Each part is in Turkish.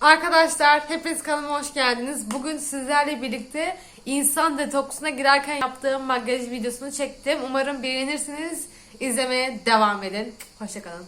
Arkadaşlar hepiniz kanalıma hoş geldiniz. Bugün sizlerle birlikte insan detoksuna girerken yaptığım makyaj videosunu çektim. Umarım beğenirsiniz. İzlemeye devam edin. Hoşçakalın.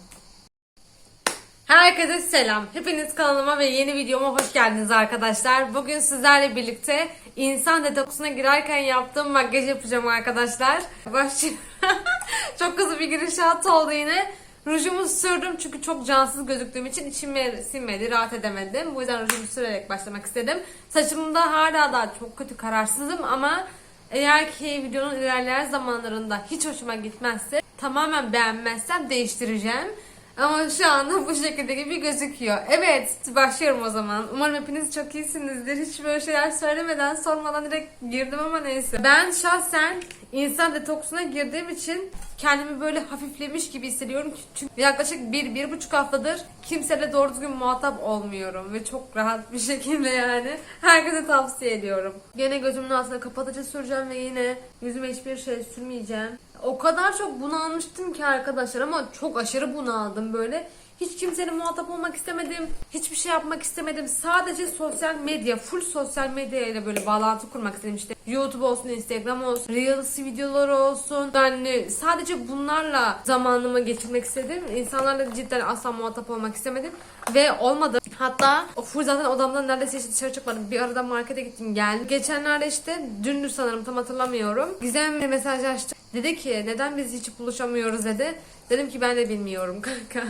Herkese selam. Hepiniz kanalıma ve yeni videoma hoş geldiniz arkadaşlar. Bugün sizlerle birlikte insan detoksuna girerken yaptığım makyaj yapacağım arkadaşlar. Başlayalım. çok hızlı bir girişat oldu yine. Rujumu sürdüm çünkü çok cansız gözüktüğüm için içime sinmedi, rahat edemedim. Bu yüzden rujumu sürerek başlamak istedim. Saçımda hala daha çok kötü kararsızım ama eğer ki videonun ilerleyen zamanlarında hiç hoşuma gitmezse tamamen beğenmezsem değiştireceğim. Ama şu anda bu şekilde gibi gözüküyor. Evet başlıyorum o zaman. Umarım hepiniz çok iyisinizdir. Hiç böyle şeyler söylemeden sormadan direkt girdim ama neyse. Ben şahsen insan detoksuna girdiğim için kendimi böyle hafiflemiş gibi hissediyorum. Çünkü yaklaşık bir, bir buçuk haftadır kimseyle doğru düzgün muhatap olmuyorum. Ve çok rahat bir şekilde yani herkese tavsiye ediyorum. Gene gözümün altına kapatıcı süreceğim ve yine yüzüme hiçbir şey sürmeyeceğim. O kadar çok bunalmıştım ki arkadaşlar ama çok aşırı bunaldım böyle. Hiç kimseyle muhatap olmak istemedim. Hiçbir şey yapmak istemedim. Sadece sosyal medya, full sosyal medya ile böyle bağlantı kurmak istedim işte. YouTube olsun, Instagram olsun, Reels videoları olsun. Yani sadece bunlarla zamanımı geçirmek istedim. İnsanlarla cidden asla muhatap olmak istemedim. Ve olmadı. Hatta o full zaten odamdan neredeyse hiç dışarı çıkmadım. Bir arada markete gittim geldim. Geçenlerde işte dündür sanırım tam hatırlamıyorum. Gizem bir mesaj açtı. Dedi ki neden biz hiç buluşamıyoruz dedi. Dedim ki ben de bilmiyorum kanka.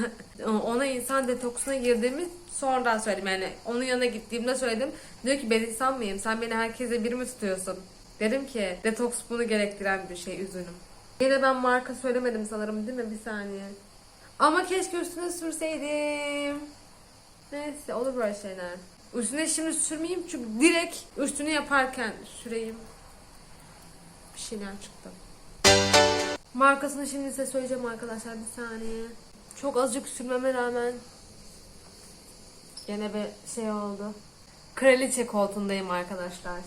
Ona insan detoksuna girdiğimi sonradan söyledim. Yani onun yanına gittiğimde söyledim. Diyor ki ben insan? Sen beni herkese bir mi tutuyorsun? Dedim ki detoks bunu gerektiren bir şey üzünüm. Yine ben marka söylemedim sanırım değil mi? Bir saniye. Ama keşke üstüne sürseydim. Neyse olur böyle şeyler. Üstüne şimdi sürmeyeyim çünkü direkt üstünü yaparken süreyim. Bir şeyler çıktı. Markasını şimdi size söyleyeceğim arkadaşlar bir saniye. Çok azıcık sürmeme rağmen gene bir şey oldu. Kraliçe koltuğundayım arkadaşlar.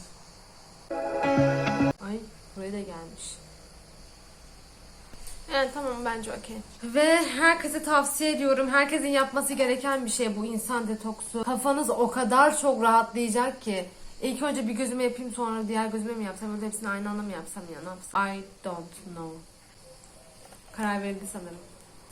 Ay buraya da gelmiş. Yani tamam bence okey. Ve herkese tavsiye ediyorum. Herkesin yapması gereken bir şey bu insan detoksu. Kafanız o kadar çok rahatlayacak ki. İlk önce bir gözüme yapayım sonra diğer gözüme mi yapsam ya hepsini aynı anda mı yapsam ya ne yapsam? I don't know. Karar verildi sanırım.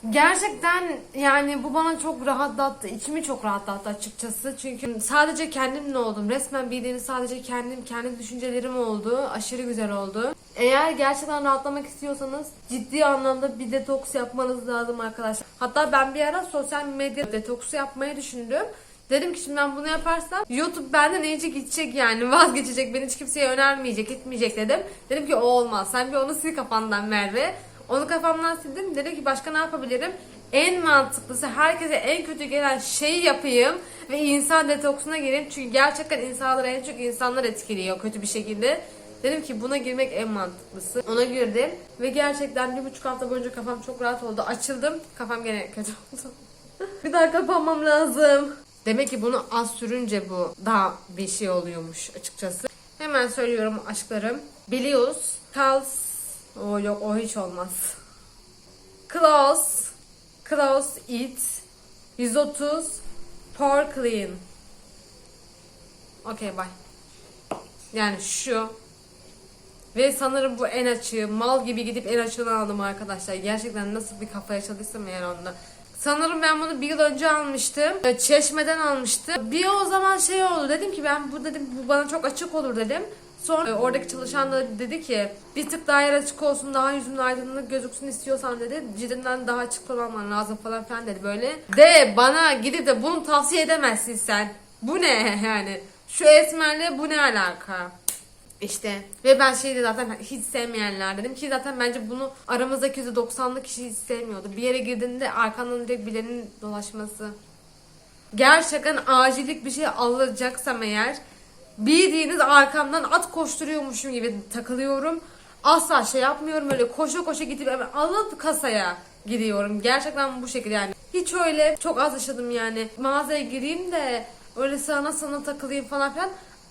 Gerçekten yani bu bana çok rahatlattı. İçimi çok rahatlattı açıkçası. Çünkü sadece kendimle oldum. Resmen bildiğiniz sadece kendim, kendi düşüncelerim oldu. Aşırı güzel oldu. Eğer gerçekten rahatlamak istiyorsanız ciddi anlamda bir detoks yapmanız lazım arkadaşlar. Hatta ben bir ara sosyal medya detoksu yapmayı düşündüm. Dedim ki şimdi ben bunu yaparsam YouTube benden iyice gidecek yani vazgeçecek beni hiç kimseye önermeyecek gitmeyecek dedim. Dedim ki o olmaz sen bir onu sil kafandan Merve. Onu kafamdan sildim. Dedim ki başka ne yapabilirim? En mantıklısı herkese en kötü gelen şeyi yapayım ve insan detoksuna gireyim. Çünkü gerçekten insanları en çok insanlar etkiliyor kötü bir şekilde. Dedim ki buna girmek en mantıklısı. Ona girdim ve gerçekten bir buçuk hafta boyunca kafam çok rahat oldu. Açıldım. Kafam gene kötü oldu. bir daha kapanmam lazım. Demek ki bunu az sürünce bu daha bir şey oluyormuş açıkçası. Hemen söylüyorum aşklarım. Biliyoruz. Kals. O yok o hiç olmaz. Close. Close it. 130. Pour clean. Okey bye. Yani şu. Ve sanırım bu en açığı. Mal gibi gidip en açığını aldım arkadaşlar. Gerçekten nasıl bir kafaya çalışsam eğer onda. Sanırım ben bunu bir yıl önce almıştım. Çeşmeden almıştım. Bir o zaman şey oldu. Dedim ki ben bu dedim bu bana çok açık olur dedim. Sonra oradaki çalışan da dedi ki bir tık daha yer açık olsun daha yüzünün aydınlık gözüksün istiyorsan dedi cildinden daha açık kullanman lazım falan filan dedi böyle. De bana gidip de bunu tavsiye edemezsin sen. Bu ne yani? Şu esmerle bu ne alaka? İşte ve ben şeydi zaten hiç sevmeyenler dedim ki zaten bence bunu aramızdaki %90'lık kişi hiç sevmiyordu. Bir yere girdiğinde arkandan direkt birilerinin dolaşması. Gerçekten acillik bir şey alacaksam eğer bildiğiniz arkamdan at koşturuyormuşum gibi takılıyorum. Asla şey yapmıyorum öyle koşa koşa gidip hemen alıp kasaya gidiyorum. Gerçekten bu şekilde yani. Hiç öyle çok az yaşadım yani. Mağazaya gireyim de öyle sana sana takılayım falan filan.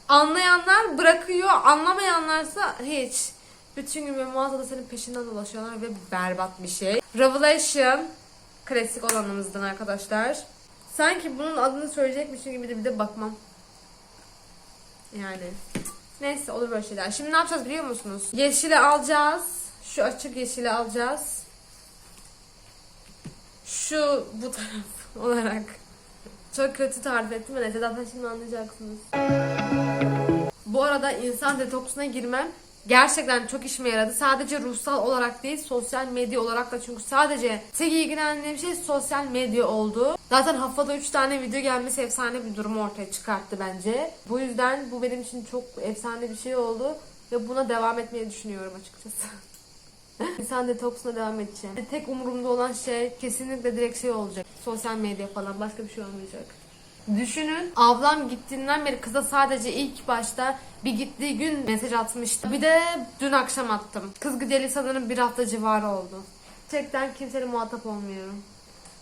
Anlayanlar bırakıyor, anlamayanlarsa hiç. Bütün gün mağazada senin peşinden dolaşıyorlar ve berbat bir şey. Revelation klasik olanımızdan arkadaşlar. Sanki bunun adını söyleyecekmişim gibi de bir de bakmam. Yani. Neyse olur böyle şeyler. Şimdi ne yapacağız biliyor musunuz? Yeşili alacağız. Şu açık yeşili alacağız. Şu bu taraf olarak. Çok kötü tarif ettim ama neyse zaten şimdi anlayacaksınız. Bu arada insan detoksuna girmem gerçekten çok işime yaradı. Sadece ruhsal olarak değil, sosyal medya olarak da çünkü sadece tek ilgilendiğim şey sosyal medya oldu. Zaten haftada 3 tane video gelmesi efsane bir durum ortaya çıkarttı bence. Bu yüzden bu benim için çok efsane bir şey oldu ve buna devam etmeyi düşünüyorum açıkçası. İnsan detoksuna devam edeceğim. Tek umurumda olan şey kesinlikle direkt şey olacak. Sosyal medya falan başka bir şey olmayacak. Düşünün ablam gittiğinden beri kıza sadece ilk başta bir gittiği gün mesaj atmıştı. Bir de dün akşam attım. Kız gideli sanırım bir hafta civarı oldu. Gerçekten kimseyle muhatap olmuyorum.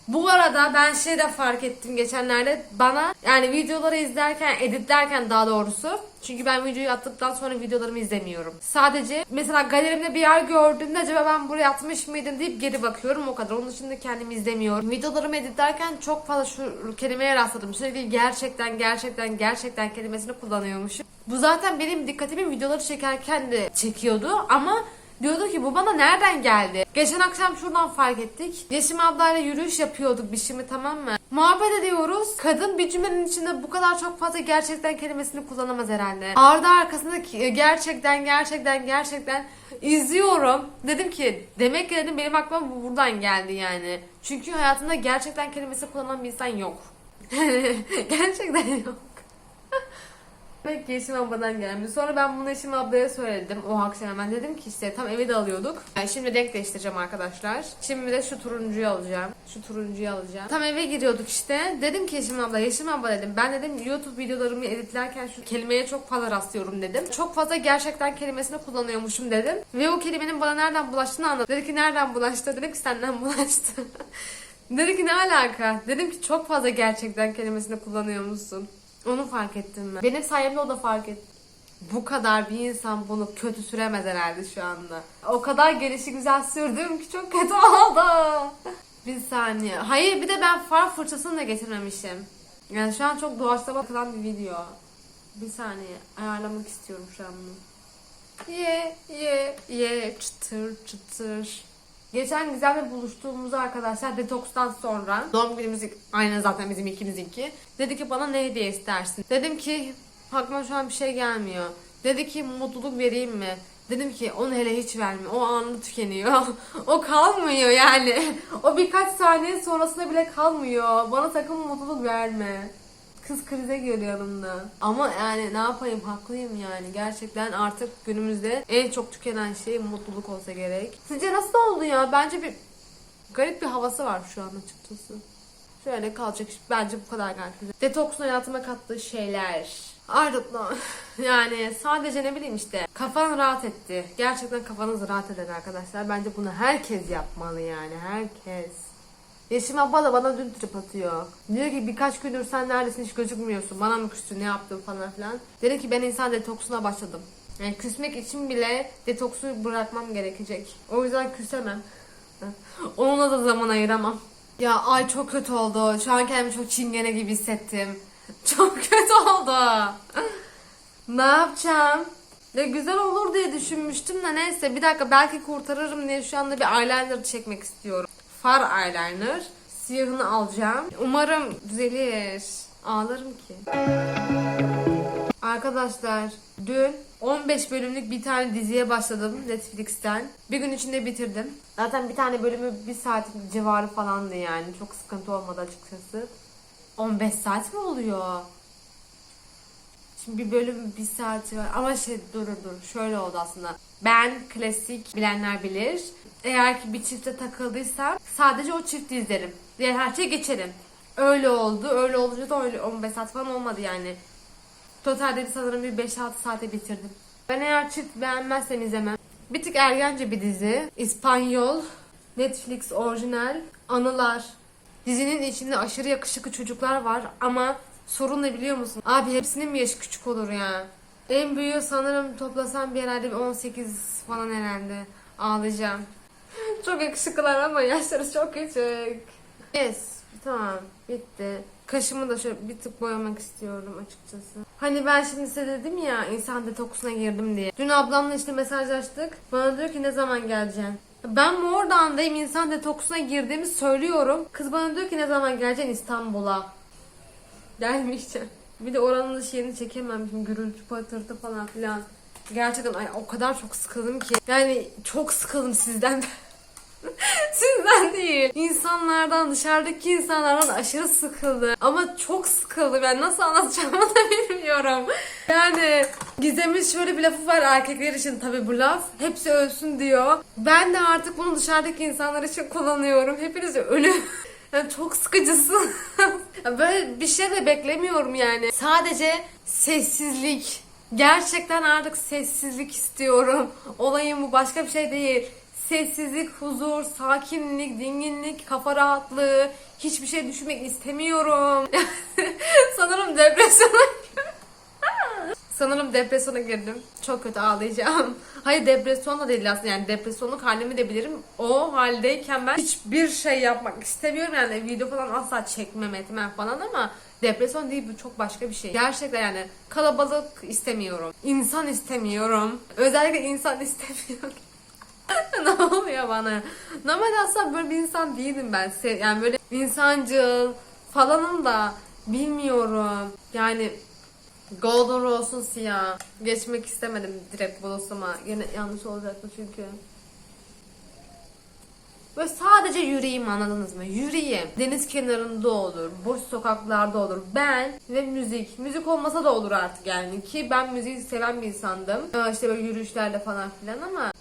Bu arada ben şey de fark ettim geçenlerde bana yani videoları izlerken editlerken daha doğrusu çünkü ben videoyu attıktan sonra videolarımı izlemiyorum. Sadece mesela galerimde bir yer gördüğümde acaba ben buraya atmış mıydım deyip geri bakıyorum o kadar. Onun dışında kendimi izlemiyorum. Videolarımı editlerken çok fazla şu kelimeye rastladım. Sürekli gerçekten gerçekten gerçekten kelimesini kullanıyormuşum. Bu zaten benim dikkatimi videoları çekerken de çekiyordu ama Diyordu ki bu bana nereden geldi? Geçen akşam şuradan fark ettik. Yeşim ablayla yürüyüş yapıyorduk bir şimdi tamam mı? Muhabbet ediyoruz. Kadın bir cümlenin içinde bu kadar çok fazla gerçekten kelimesini kullanamaz herhalde. Ardı arkasında ki- gerçekten gerçekten gerçekten izliyorum. Dedim ki demek ki dedim benim aklıma bu buradan geldi yani. Çünkü hayatımda gerçekten kelimesi kullanan bir insan yok. gerçekten yok. Demek ki Yeşim abladan gelmiş. Sonra ben bunu Yeşim ablaya söyledim. O akşam hemen dedim ki işte tam evi de alıyorduk. Yani şimdi renk değiştireceğim arkadaşlar. Şimdi de şu turuncuyu alacağım. Şu turuncuyu alacağım. Tam eve giriyorduk işte. Dedim ki Yeşim abla, Yeşim abla dedim. Ben dedim YouTube videolarımı editlerken şu kelimeye çok fazla rastlıyorum dedim. Çok fazla gerçekten kelimesini kullanıyormuşum dedim. Ve o kelimenin bana nereden bulaştığını anladım. Dedi ki nereden bulaştı? Dedim ki senden bulaştı. Dedi ki ne alaka? Dedim ki çok fazla gerçekten kelimesini kullanıyormuşsun. Onu fark ettim ben. Benim sayemde o da fark etti. Bu kadar bir insan bunu kötü süremez herhalde şu anda. O kadar gelişi güzel sürdüm ki çok kötü oldu. Bir saniye. Hayır bir de ben far fırçasını da getirmemişim. Yani şu an çok doğaçlama kalan bir video. Bir saniye. Ayarlamak istiyorum şu an bunu. Ye ye ye çıtır çıtır. Geçen Gizem'le buluştuğumuz arkadaşlar detokstan sonra doğum günümüz aynı zaten bizim ikimizinki. Dedi ki bana ne hediye istersin? Dedim ki aklıma şu an bir şey gelmiyor. Dedi ki mutluluk vereyim mi? Dedim ki onu hele hiç verme. O anında tükeniyor. o kalmıyor yani. O birkaç saniye sonrasında bile kalmıyor. Bana sakın mutluluk verme. Kız krize geliyor yanımda. Ama yani ne yapayım haklıyım yani. Gerçekten artık günümüzde en çok tükenen şey mutluluk olsa gerek. Sizce nasıl oldu ya? Bence bir garip bir havası var şu an açıkçası. Şöyle kalacak. Bence bu kadar gayet. Detoksun hayatıma kattığı şeyler. Ardından yani sadece ne bileyim işte kafan rahat etti. Gerçekten kafanız rahat eden arkadaşlar. Bence bunu herkes yapmalı yani. Herkes. Yeşim abla bana dün trip atıyor. Diyor ki birkaç gündür sen neredesin hiç gözükmüyorsun. Bana mı küstün ne yaptın falan filan. Dedi ki ben insan detoksuna başladım. Yani küsmek için bile detoksu bırakmam gerekecek. O yüzden küsemem. Onunla da zaman ayıramam. Ya ay çok kötü oldu. Şu an kendimi çok çingene gibi hissettim. Çok kötü oldu. ne yapacağım? Ya güzel olur diye düşünmüştüm de neyse bir dakika belki kurtarırım diye şu anda bir eyeliner çekmek istiyorum. Far eyeliner. Siyahını alacağım. Umarım düzelir. Ağlarım ki. Arkadaşlar dün 15 bölümlük bir tane diziye başladım Netflix'ten. Bir gün içinde bitirdim. Zaten bir tane bölümü bir saat civarı falandı yani. Çok sıkıntı olmadı açıkçası. 15 saat mi oluyor? Şimdi bir bölüm bir saati var ama şey dur dur şöyle oldu aslında. Ben klasik bilenler bilir. Eğer ki bir çifte takıldıysam sadece o çifti izlerim. Diğer her şeyi geçerim. Öyle oldu. Öyle olunca da öyle 15 saat falan olmadı yani. Totalde sanırım bir 5-6 saate bitirdim. Ben eğer çift beğenmezsem izlemem. Bir tık ergence bir dizi. İspanyol. Netflix orijinal. Anılar. Dizinin içinde aşırı yakışıklı çocuklar var ama sorun ne biliyor musun? Abi hepsinin mi yaşı küçük olur ya? En büyüğü sanırım toplasam bir herhalde bir 18 falan herhalde. Ağlayacağım. çok yakışıklılar ama yaşları çok küçük. Yes. Tamam bitti. Kaşımı da şöyle bir tık boyamak istiyorum açıkçası. Hani ben şimdi size dedim ya insan detoksuna girdim diye. Dün ablamla işte mesajlaştık. Bana diyor ki ne zaman geleceksin? Ben Mordan'dayım insan detoksuna girdiğimi söylüyorum. Kız bana diyor ki ne zaman geleceksin İstanbul'a? Gelmeyeceğim. Bir de oranın şeyini çekememişim. Gürültü patırtı falan filan. Gerçekten ay, o kadar çok sıkıldım ki. Yani çok sıkıldım sizden. Sizden değil. İnsanlardan, dışarıdaki insanlardan aşırı sıkıldı. Ama çok sıkıldım. Ben nasıl anlatacağımı da bilmiyorum. Yani Gizem'in şöyle bir lafı var erkekler için tabii bu laf. Hepsi ölsün diyor. Ben de artık bunu dışarıdaki insanlar için kullanıyorum. Hepiniz ölün. Yani çok sıkıcısın. Böyle bir şey de beklemiyorum yani. Sadece sessizlik. Gerçekten artık sessizlik istiyorum. Olayım bu başka bir şey değil. Sessizlik, huzur, sakinlik, dinginlik, kafa rahatlığı. Hiçbir şey düşünmek istemiyorum. Sanırım depresyona Sanırım depresyona girdim. Çok kötü ağlayacağım. Hayır depresyon da değil aslında yani depresyonluk halimi de bilirim. O haldeyken ben hiçbir şey yapmak istemiyorum yani video falan asla çekmem etmem falan ama depresyon değil bu çok başka bir şey. Gerçekten yani kalabalık istemiyorum. İnsan istemiyorum. Özellikle insan istemiyorum. ne oluyor bana? Normalde aslında böyle bir insan değilim ben. Yani böyle insancıl falanım da bilmiyorum. Yani Golden Rose'un siyah. Geçmek istemedim direkt Blossom'a. Yine yanlış olacaktı çünkü. Böyle sadece yürüyeyim anladınız mı? Yürüyeyim. Deniz kenarında olur, boş sokaklarda olur. Ben ve müzik. Müzik olmasa da olur artık yani. Ki ben müziği seven bir insandım. İşte böyle yürüyüşlerde falan filan ama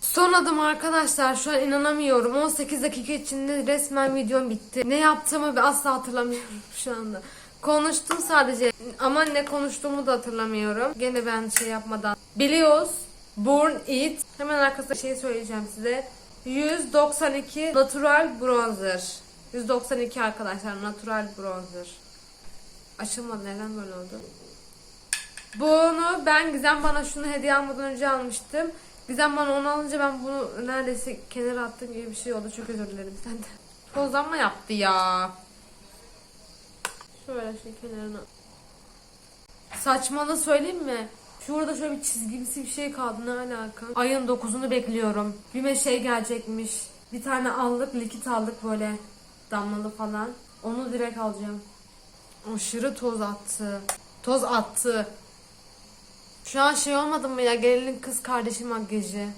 Son adım arkadaşlar şu an inanamıyorum. 18 dakika içinde resmen videom bitti. Ne yaptığımı asla hatırlamıyorum şu anda. Konuştum sadece ama ne konuştuğumu da hatırlamıyorum. Gene ben şey yapmadan. Biliyoruz. Born It. Hemen arkasında şey söyleyeceğim size. 192 Natural Bronzer. 192 arkadaşlar Natural Bronzer. Açılmadı neden böyle oldu? Bunu ben Gizem bana şunu hediye almadan önce almıştım. Gizem bana onu alınca ben bunu neredeyse kenara attım gibi bir şey oldu. Çok özür dilerim senden. Tozlanma yaptı ya. Şu kenarına. Saçmalı söyleyeyim mi? Şurada şöyle bir çizgimsi bir şey kaldı. Ne alaka? Ayın 9'unu bekliyorum. Bir şey gelecekmiş. Bir tane aldık, likit aldık böyle damlalı falan. Onu direkt alacağım. Aşırı toz attı. Toz attı. Şu an şey olmadı mı ya gelinin kız kardeşi makyajı.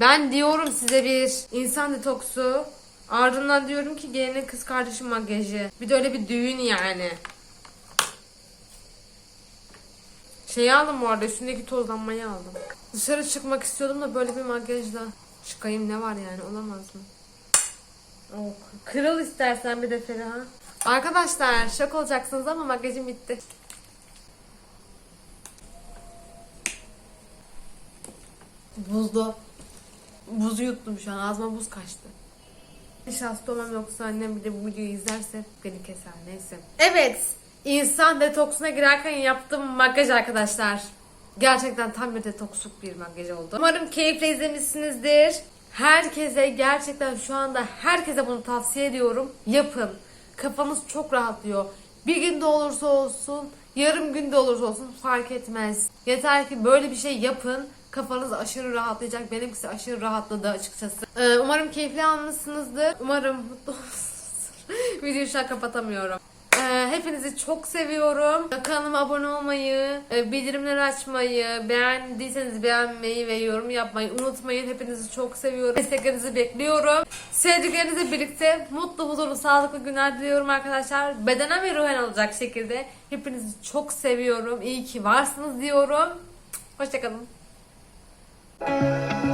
Ben diyorum size bir insan detoksu. Ardından diyorum ki gelinin kız kardeşi makyajı. Bir de öyle bir düğün yani. Şeyi aldım bu arada üstündeki tozlanmayı aldım. Dışarı çıkmak istiyordum da böyle bir makyajla. Çıkayım ne var yani olamaz mı? Oh, kırıl istersen bir de Feriha. Arkadaşlar şok olacaksınız ama makyajım bitti. Buzlu. Buzu yuttum şu an. Ağzıma buz kaçtı. Hasta olmam yoksa annem bir de bu videoyu izlerse beni keser. Neyse. Evet. İnsan detoksuna girerken yaptığım makyaj arkadaşlar. Gerçekten tam bir detoksluk bir makyaj oldu. Umarım keyifle izlemişsinizdir. Herkese gerçekten şu anda herkese bunu tavsiye ediyorum. Yapın. Kafanız çok rahatlıyor. Bir günde olursa olsun, yarım günde olursa olsun fark etmez. Yeter ki böyle bir şey yapın. Kafanız aşırı rahatlayacak. Benimkisi aşırı rahatladı açıkçası. Ee, umarım keyifli almışsınızdır. Umarım mutlu olmuşsunuzdur. Videoyu şu an kapatamıyorum. Ee, hepinizi çok seviyorum. Kanalıma abone olmayı, e, bildirimleri açmayı, beğendiyseniz beğenmeyi ve yorum yapmayı unutmayın. Hepinizi çok seviyorum. Desteklerinizi bekliyorum. Sevdiklerinizle birlikte mutlu, huzurlu, sağlıklı günler diliyorum arkadaşlar. Bedenen ve ruhen olacak şekilde. Hepinizi çok seviyorum. İyi ki varsınız diyorum. Hoşçakalın. Música